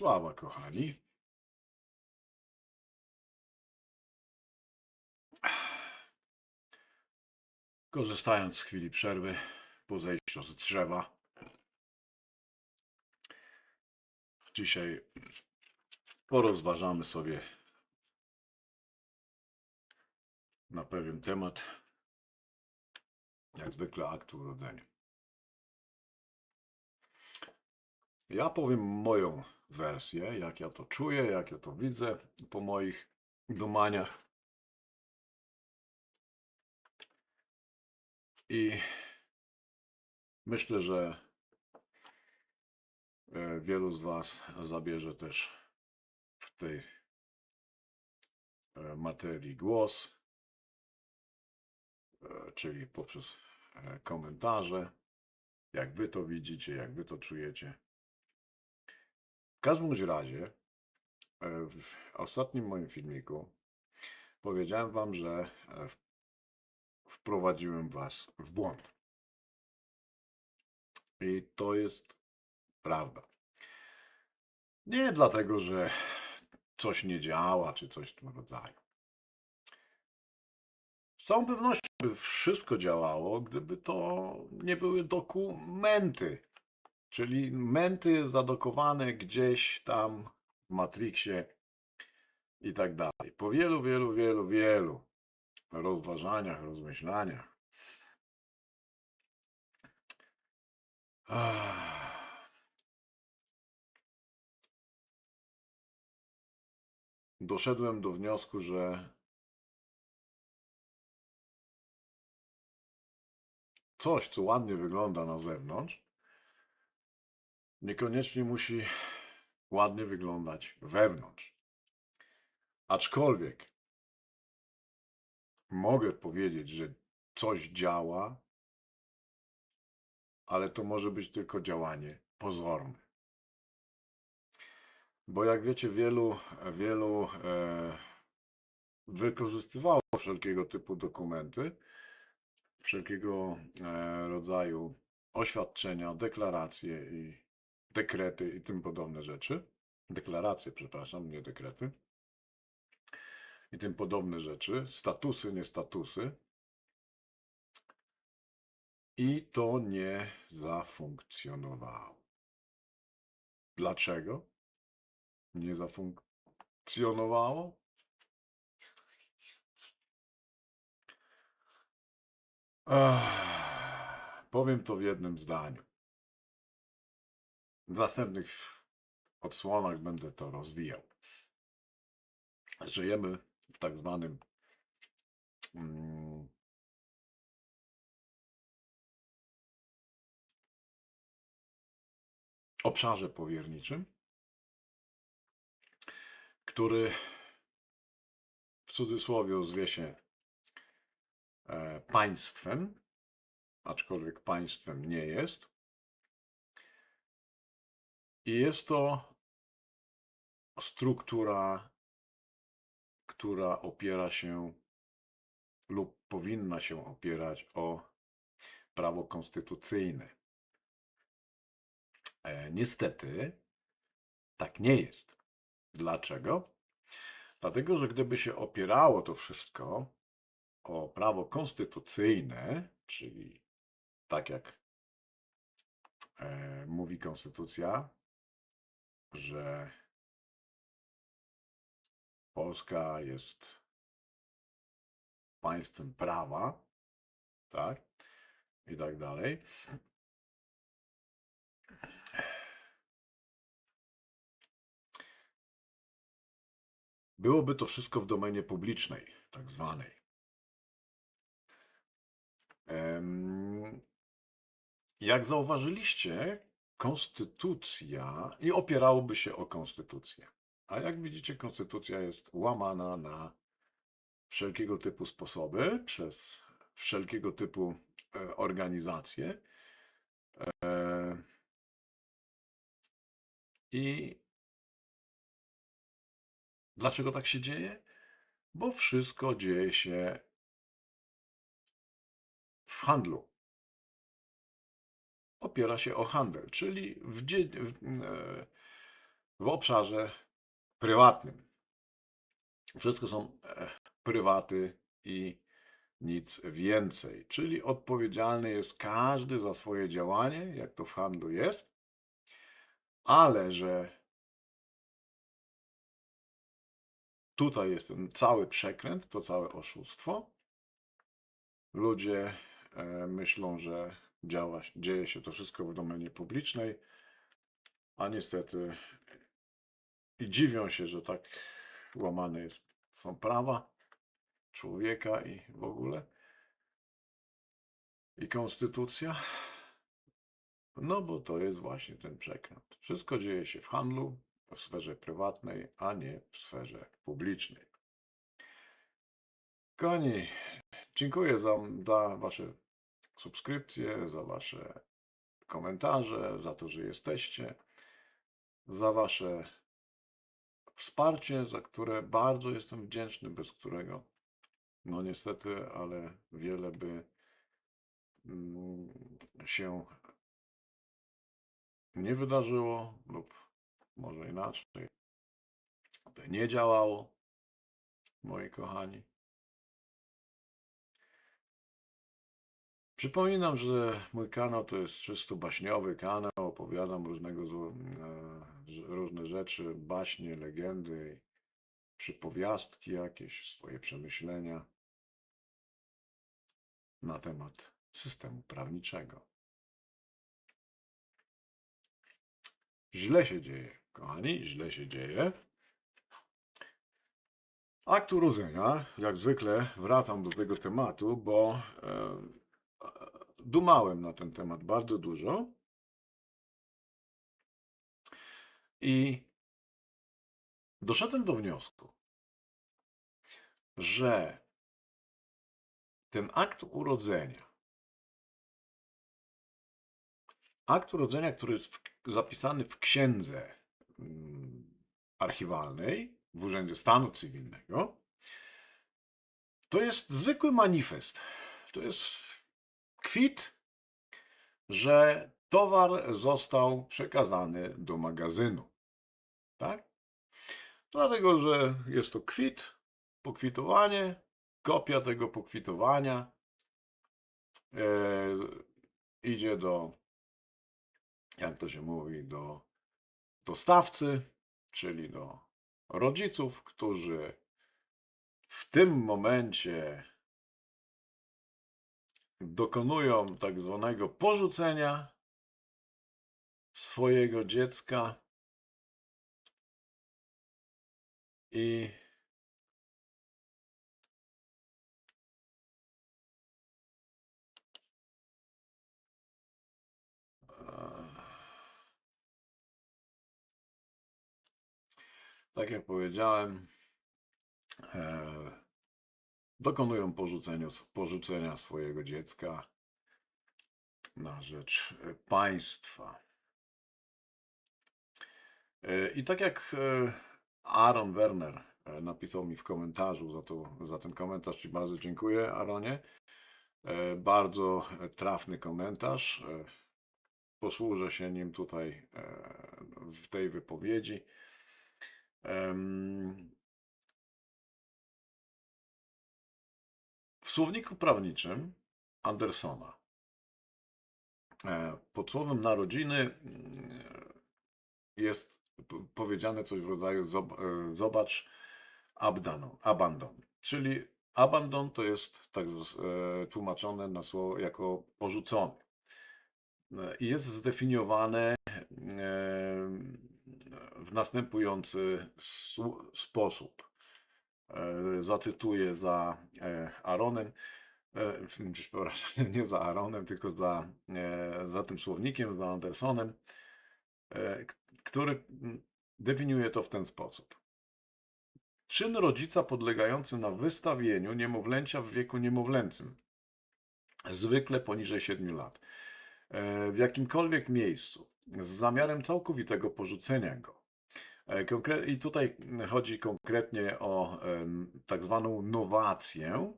Sława, kochani. Korzystając z chwili przerwy po zejściu z drzewa, dzisiaj porozważamy sobie na pewien temat, jak zwykle akt urodzenia. Ja powiem moją wersję, jak ja to czuję, jak ja to widzę po moich domaniach. I myślę, że e, wielu z Was zabierze też w tej e, materii głos, e, czyli poprzez komentarze, jak Wy to widzicie, jak Wy to czujecie. W każdym razie, e, w ostatnim moim filmiku powiedziałem Wam, że e, wprowadziłem Was w błąd. I to jest prawda. Nie dlatego, że coś nie działa, czy coś w tym rodzaju. Z całą pewnością by wszystko działało, gdyby to nie były dokumenty. Czyli menty zadokowane gdzieś tam w Matrixie i tak dalej. Po wielu, wielu, wielu, wielu rozważaniach, rozmyślaniach. Doszedłem do wniosku, że coś, co ładnie wygląda na zewnątrz, niekoniecznie musi ładnie wyglądać wewnątrz. Aczkolwiek mogę powiedzieć, że coś działa, ale to może być tylko działanie pozorne. Bo jak wiecie, wielu, wielu e, wykorzystywało wszelkiego typu dokumenty, wszelkiego e, rodzaju oświadczenia, deklaracje i dekrety i tym podobne rzeczy. Deklaracje, przepraszam, nie dekrety. I tym podobne rzeczy. Statusy, nie statusy. I to nie zafunkcjonowało. Dlaczego nie zafunkcjonowało? Ach, powiem to w jednym zdaniu. W następnych odsłonach będę to rozwijał. Żyjemy w tak zwanym mm, obszarze powierniczym, który w cudzysłowie zwie się e, państwem, aczkolwiek państwem nie jest. I jest to struktura, która opiera się lub powinna się opierać o prawo konstytucyjne. E, niestety tak nie jest. Dlaczego? Dlatego, że gdyby się opierało to wszystko o prawo konstytucyjne, czyli tak jak e, mówi konstytucja, że Polska jest państwem prawa, tak? I tak dalej. Byłoby to wszystko w domenie publicznej, tak zwanej. Jak zauważyliście, konstytucja i opierałoby się o konstytucję. A jak widzicie, konstytucja jest łamana na wszelkiego typu sposoby przez wszelkiego typu e, organizacje. E, I dlaczego tak się dzieje? Bo wszystko dzieje się w handlu. Opiera się o handel, czyli w, w, e, w obszarze prywatnym. Wszystko są e, prywaty i nic więcej. Czyli odpowiedzialny jest każdy za swoje działanie, jak to w handlu jest, ale że tutaj jest ten cały przekręt, to całe oszustwo. Ludzie e, myślą, że działa, dzieje się to wszystko w domenie publicznej, a niestety i dziwią się, że tak łamane jest, są prawa człowieka i w ogóle i konstytucja. No bo to jest właśnie ten przekręt. Wszystko dzieje się w handlu, w sferze prywatnej, a nie w sferze publicznej. Kochani, dziękuję za, za Wasze subskrypcje, za Wasze komentarze, za to, że jesteście, za Wasze wsparcie, za które bardzo jestem wdzięczny, bez którego, no niestety, ale wiele by mm, się nie wydarzyło, lub może inaczej, by nie działało, moi kochani. Przypominam, że mój kanał to jest czysto baśniowy kanał. Opowiadam różnego, e, różne rzeczy, baśnie, legendy, przypowiastki jakieś, swoje przemyślenia na temat systemu prawniczego. Źle się dzieje, kochani, źle się dzieje. Akt urodzenia, jak zwykle wracam do tego tematu, bo e, dumałem na ten temat bardzo dużo. I doszedłem do wniosku, że ten akt urodzenia, akt urodzenia, który jest zapisany w księdze mm, archiwalnej w Urzędzie Stanu Cywilnego, to jest zwykły manifest. To jest kwit, że towar został przekazany do magazynu. Tak? Dlatego, że jest to kwit, pokwitowanie, kopia tego pokwitowania e, idzie do, jak to się mówi, do dostawcy, czyli do rodziców, którzy w tym momencie dokonują tak zwanego porzucenia swojego dziecka i tak jak powiedziałem, e, dokonują porzucenia, swojego dziecka na rzecz e, państwa. E, I tak jak e, Aaron Werner napisał mi w komentarzu, za, to, za ten komentarz Ci bardzo dziękuję, Aaronie. Bardzo trafny komentarz. Posłużę się nim tutaj w tej wypowiedzi. W słowniku prawniczym Andersona e, pod słowem narodziny mm, jest powiedziane coś w rodzaju e, zobacz abandon, abandon. Czyli abandon to jest tak e, tłumaczone na słowo jako porzucony. I jest zdefiniowane w następujący sposób. E, Zacytuję za e, Aaronem, e, przepraszam, nie za Aaronem, tylko za, e, za tym słownikiem, za Andersonem, e, który definiuje to w ten sposób. Czyn rodzica podlegający na wystawieniu niemowlęcia w wieku niemowlęcym, zwykle poniżej 7 lat, e, w jakimkolwiek miejscu, z zamiarem całkowitego porzucenia go. E, I tutaj chodzi konkretnie o tak zwaną nowację,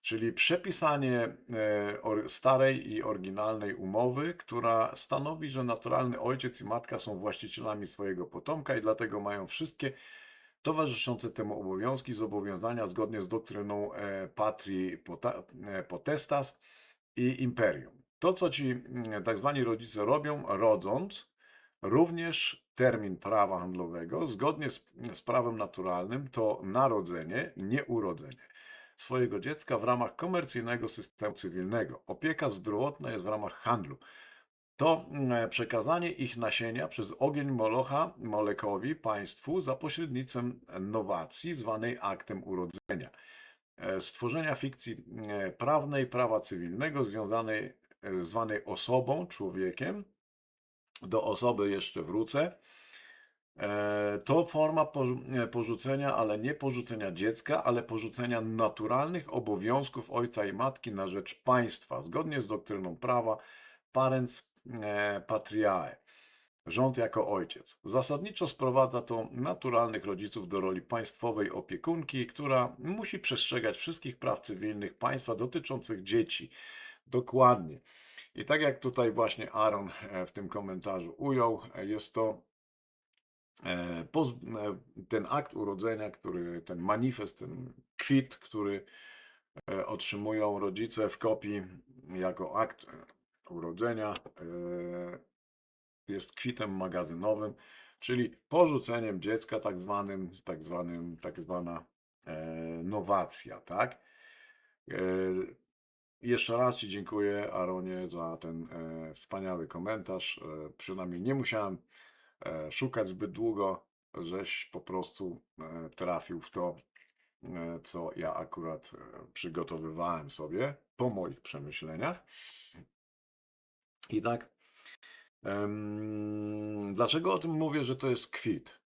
czyli przepisanie e, starej i oryginalnej umowy, która stanowi, że naturalny ojciec i matka są właścicielami swojego potomka i dlatego mają wszystkie towarzyszące temu obowiązki, zobowiązania zgodnie z doktryną e, patrii potestas i imperium. To, co ci mm, tak zwani rodzice robią, rodząc, również termin prawa handlowego, zgodnie z, z prawem naturalnym, to narodzenie, nie urodzenie swojego dziecka w ramach komercyjnego systemu cywilnego. Opieka zdrowotna jest w ramach handlu. To mm, przekazanie ich nasienia przez ogień Molocha Molekowi państwu za pośrednictwem nowacji zwanej aktem urodzenia. E, Stworzenia fikcji e, prawnej, prawa cywilnego związanej, e, zwanej osobą, człowiekiem. Do osoby jeszcze wrócę. E, To forma e, porzucenia, ale nie porzucenia dziecka, ale porzucenia naturalnych obowiązków ojca i matki na rzecz państwa, zgodnie z doktryną prawa parens e, patriae, rząd jako ojciec. Zasadniczo sprowadza to naturalnych rodziców do roli państwowej opiekunki, która musi przestrzegać wszystkich praw cywilnych państwa dotyczących dzieci. Dokładnie. I tak jak tutaj właśnie Aaron e, w tym komentarzu ujął, e, jest to e, ten akt urodzenia, który, ten manifest, ten kwit, który otrzymują rodzice w kopii jako akt urodzenia, jest kwitem magazynowym, czyli porzuceniem dziecka, tak zwanym, tak zwanym, tak zwana nowacja, tak? E, jeszcze raz Ci dziękuję, Aaronie, za ten e, wspaniały komentarz. E, przynajmniej nie musiałem e, szukać zbyt długo, żeś po prostu e, trafił w to, e, co ja akurat e, przygotowywałem sobie po moich przemyśleniach. I tak, em, dlaczego o tym mówię, że to jest kwit?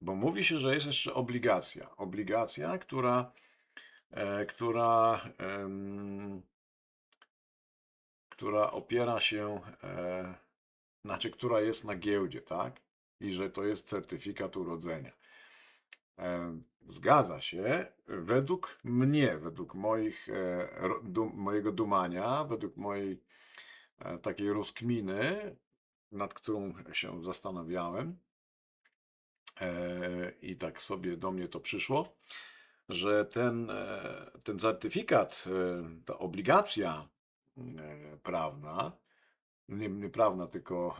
Bo mówi się, że jest jeszcze obligacja. Obligacja, która, e, która, em, która opiera się, e, znaczy, która jest na giełdzie, tak? I że to jest certyfikat urodzenia. E, Zgadza się. Według mnie, według moich, e, mojego dumania, według mojej e, takiej rozkminy, nad którą się zastanawiałem, e, i tak sobie do mnie to przyszło, że ten, e, ten certyfikat, e, ta obligacja e, prawna, nie, nie prawna, tylko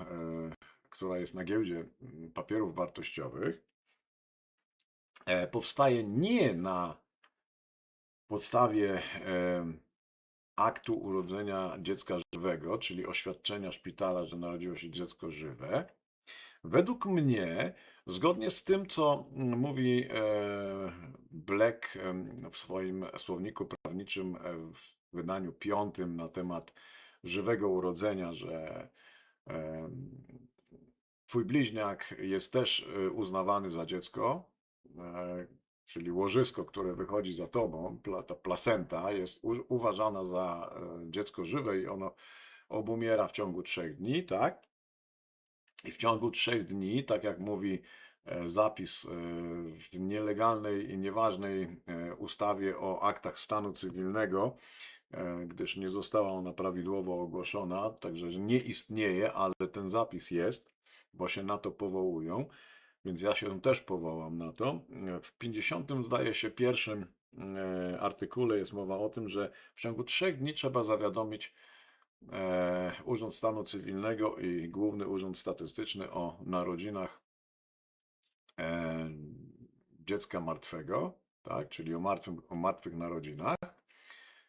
która jest na giełdzie mm, papierów wartościowych, powstaje nie na podstawie aktu urodzenia dziecka żywego, czyli oświadczenia szpitala, że narodziło się dziecko żywe. Według mnie, zgodnie z tym, co mm, mówi Black w swoim słowniku prawniczym e, w wydaniu piątym na temat żywego urodzenia, że twój bliźniak jest też e, uznawany za dziecko, e, czyli łożysko, które wychodzi za tobą, ta placenta jest uważana za dziecko żywe i ono obumiera w ciągu trzech dni, tak? I w ciągu trzech dni, tak jak mówi zapis e, w nielegalnej i nieważnej e, ustawie o aktach stanu cywilnego, e, gdyż nie została ona prawidłowo ogłoszona, także że nie istnieje, ale ten zapis jest, bo się na to powołują, więc ja się też powołam na to. E, W 50 zdaje się pierwszym e, artykule jest mowa o tym, że w ciągu trzech dni trzeba zawiadomić e, Urząd Stanu Cywilnego i Główny Urząd Statystyczny o narodzinach e, dziecka martwego, tak, czyli o, martwym, o martwych narodzinach.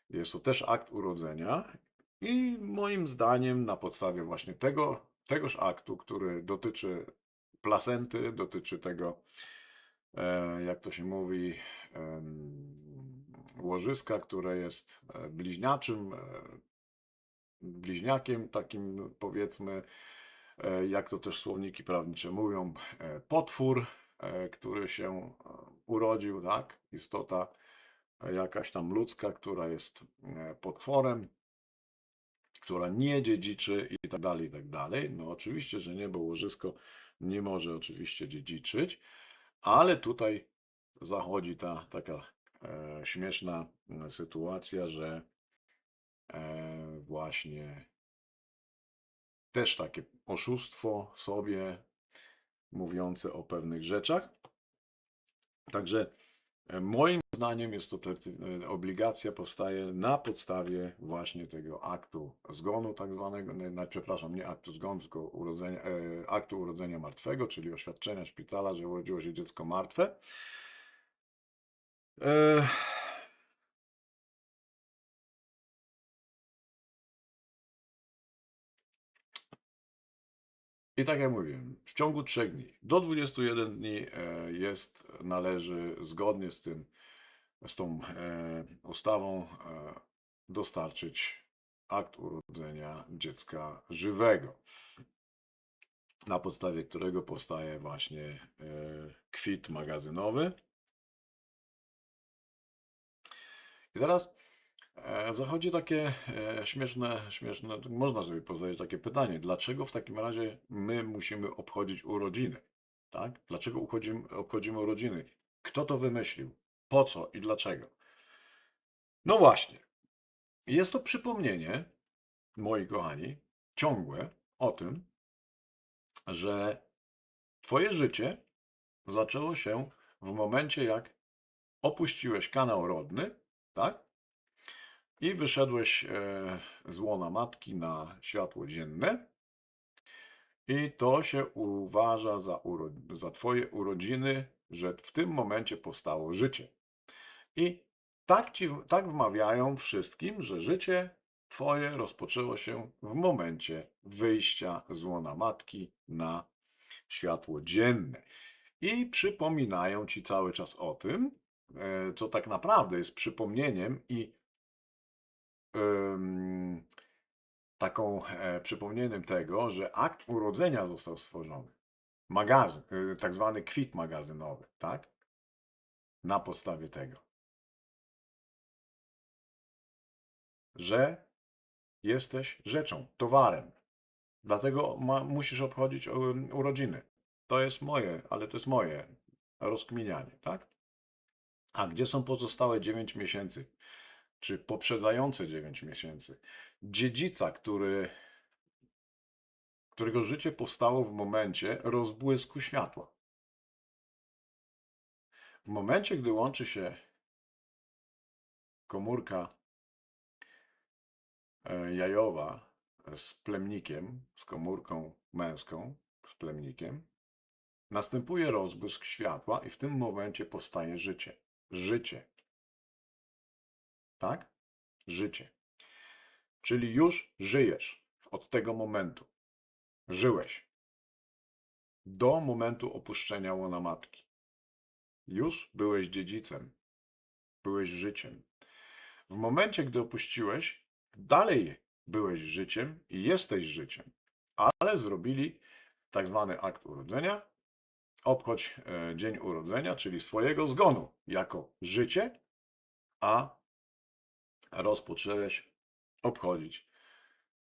Jest to też akt urodzenia i moim zdaniem na podstawie właśnie tego, tegoż aktu, który dotyczy placenty, dotyczy tego, e, jak to się mówi, łożyska, które jest e, bliźniaczym, e, bliźniakiem, takim powiedzmy, jak to też słowniki prawnicze mówią, e, potwór, e, który się e, urodził, tak? Istota e, jakaś tam ludzka, która jest e, potworem, która nie dziedziczy i tak dalej, i tak dalej. No oczywiście, że nie, bo łożysko nie może oczywiście dziedziczyć, ale tutaj zachodzi ta taka e, śmieszna sytuacja, że e, właśnie też takie oszustwo sobie mówiące o pewnych rzeczach. Także e, moim zdaniem jest to certy- e, obligacja powstaje na podstawie właśnie tego aktu zgonu tak zwanego, nie, przepraszam, nie aktu zgonu, tylko urodzenia, e, aktu urodzenia martwego, czyli oświadczenia szpitala, że urodziło się dziecko martwe. E, I tak jak mówiłem, w ciągu 3 dni, do 21 dni e, jest, należy zgodnie z tym, z tą e, ustawą e, dostarczyć akt urodzenia dziecka żywego, na podstawie którego powstaje właśnie e, kwit magazynowy. I teraz e, zachodzi takie e, śmieszne, śmieszne, można sobie postawić takie pytanie, dlaczego w takim razie my musimy obchodzić urodziny? Tak? Dlaczego obchodzimy, obchodzimy urodziny? Kto to wymyślił? Po co i dlaczego? No właśnie. Jest to przypomnienie, moi kochani, ciągłe o tym, że Twoje życie zaczęło się w momencie, jak opuściłeś kanał rodny, tak? I wyszedłeś e, z łona matki na światło dzienne. I to się uważa za, za Twoje urodziny, że w tym momencie powstało życie. I tak ci tak wmawiają wszystkim, że życie Twoje rozpoczęło się w momencie wyjścia z łona matki na światło dzienne. I przypominają ci cały czas o tym, e, co tak naprawdę jest przypomnieniem i taką e, przypomnieniem tego, że akt urodzenia został stworzony. Magazyn, y, tak zwany kwit magazynowy, tak? Na podstawie tego, że jesteś rzeczą, towarem. Dlatego ma, musisz obchodzić urodziny. To jest moje, ale to jest moje rozkminianie, tak? A gdzie są pozostałe 9 miesięcy? Czy poprzedzające 9 miesięcy? Dziedzica, który, którego życie powstało w momencie rozbłysku światła. W momencie, gdy łączy się komórka e, jajowa z plemnikiem, z komórką męską, z plemnikiem, następuje rozbłysk światła i w tym momencie powstaje życie. Życie. Tak? Życie. Czyli już żyjesz od tego momentu. Żyłeś. Do momentu opuszczenia łona matki. Już byłeś dziedzicem. Byłeś życiem. W momencie, gdy opuściłeś, dalej byłeś życiem i jesteś życiem. Ale zrobili tak zwany akt urodzenia. Obchodź e, dzień urodzenia, czyli swojego zgonu jako życie, a rozpoczęłeś obchodzić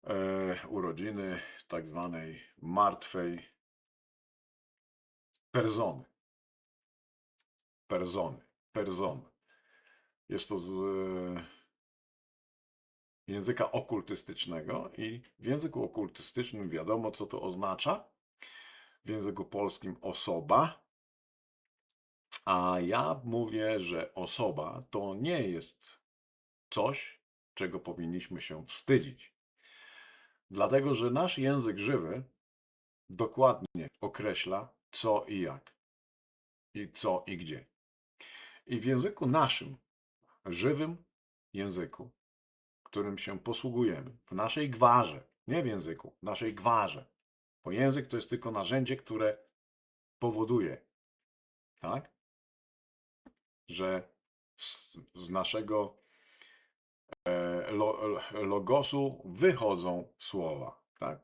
e, urodziny tak zwanej martwej persony. Persony. Person. Jest to z e, języka okultystycznego i w języku okultystycznym wiadomo, co to oznacza. W języku polskim osoba. A ja mówię, że osoba to nie jest coś, czego powinniśmy się wstydzić. Dlatego, że nasz język żywy dokładnie określa co i jak, i co i gdzie. I w języku naszym, żywym języku, którym się posługujemy, w naszej gwarze, nie w języku, w naszej gwarze, bo język to jest tylko narzędzie, które powoduje, tak, że z, z naszego logosu wychodzą słowa, tak?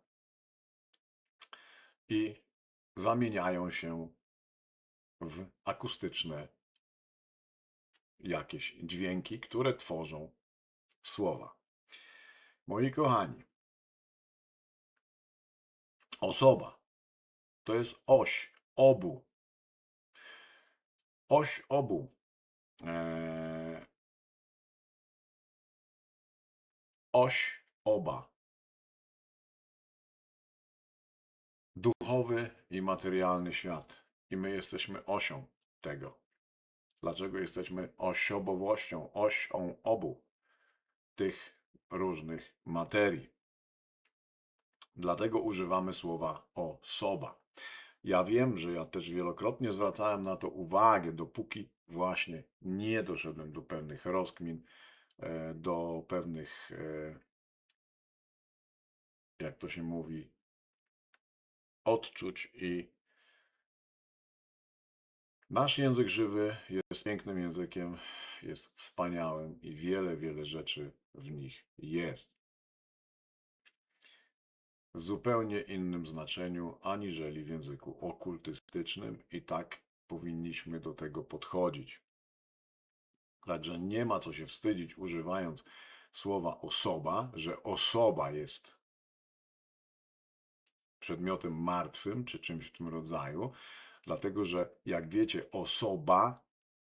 I zamieniają się w akustyczne jakieś dźwięki, które tworzą słowa. Moi kochani, osoba to jest oś obu. Oś obu e, oś oba. Duchowy i materialny świat. I my jesteśmy osią tego. Dlaczego jesteśmy osiobowością, osią obu tych różnych materii? Dlatego używamy słowa osoba. Ja wiem, że ja też wielokrotnie zwracałem na to uwagę, dopóki właśnie nie doszedłem do pewnych rozkmin, do pewnych, e, jak to się mówi, odczuć i nasz język żywy jest pięknym językiem, jest wspaniałym i wiele, wiele rzeczy w nich jest. W zupełnie innym znaczeniu aniżeli w języku okultystycznym i tak powinniśmy do tego podchodzić. Także nie ma co się wstydzić używając słowa osoba, że osoba jest przedmiotem martwym czy czymś w tym rodzaju, dlatego że jak wiecie, osoba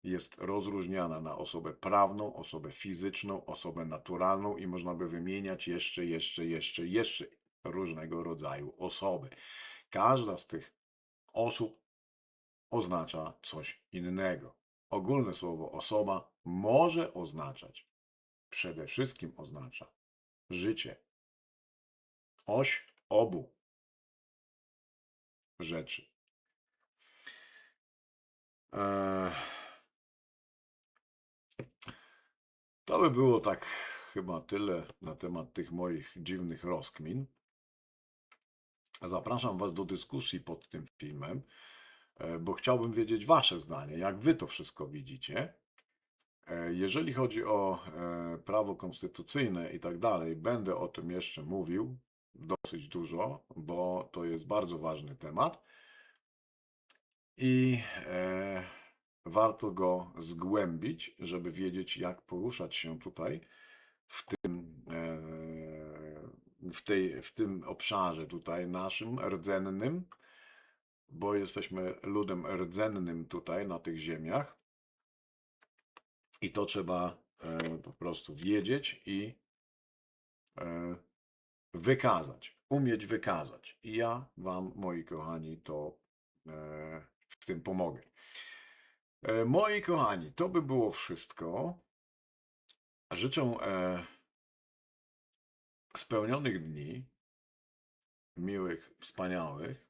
jest rozróżniana na osobę prawną, osobę fizyczną, osobę naturalną i można by wymieniać jeszcze, jeszcze, jeszcze, jeszcze różnego rodzaju osoby. Każda z tych osób oznacza coś innego. Ogólne słowo osoba może oznaczać, przede wszystkim oznacza życie. Oś obu rzeczy. To by było tak chyba tyle na temat tych moich dziwnych rozkmin. Zapraszam Was do dyskusji pod tym filmem, e, bo chciałbym wiedzieć Wasze zdanie, jak Wy to wszystko widzicie. E, Jeżeli chodzi o e, prawo konstytucyjne i tak dalej, będę o tym jeszcze mówił dosyć dużo, bo to jest bardzo ważny temat i e, warto go zgłębić, żeby wiedzieć, jak poruszać się tutaj w tym, w tej, w tym obszarze tutaj naszym rdzennym, bo jesteśmy ludem rdzennym tutaj na tych ziemiach i to trzeba e, po prostu wiedzieć i e, wykazać, umieć wykazać. I ja Wam, moi kochani, to e, w tym pomogę. Moi kochani, to by było wszystko. Życzę spełnionych dni, miłych, wspaniałych.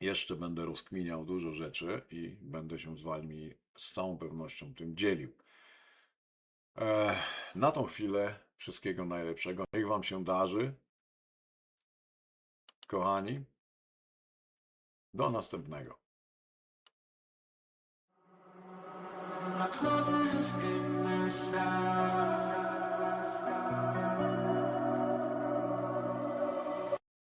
Jeszcze będę rozkminiał dużo rzeczy i będę się z Wami z całą pewnością tym dzielił. Na tą chwilę wszystkiego najlepszego. Niech Wam się darzy. Kochani, do następnego. My clothes in the shower.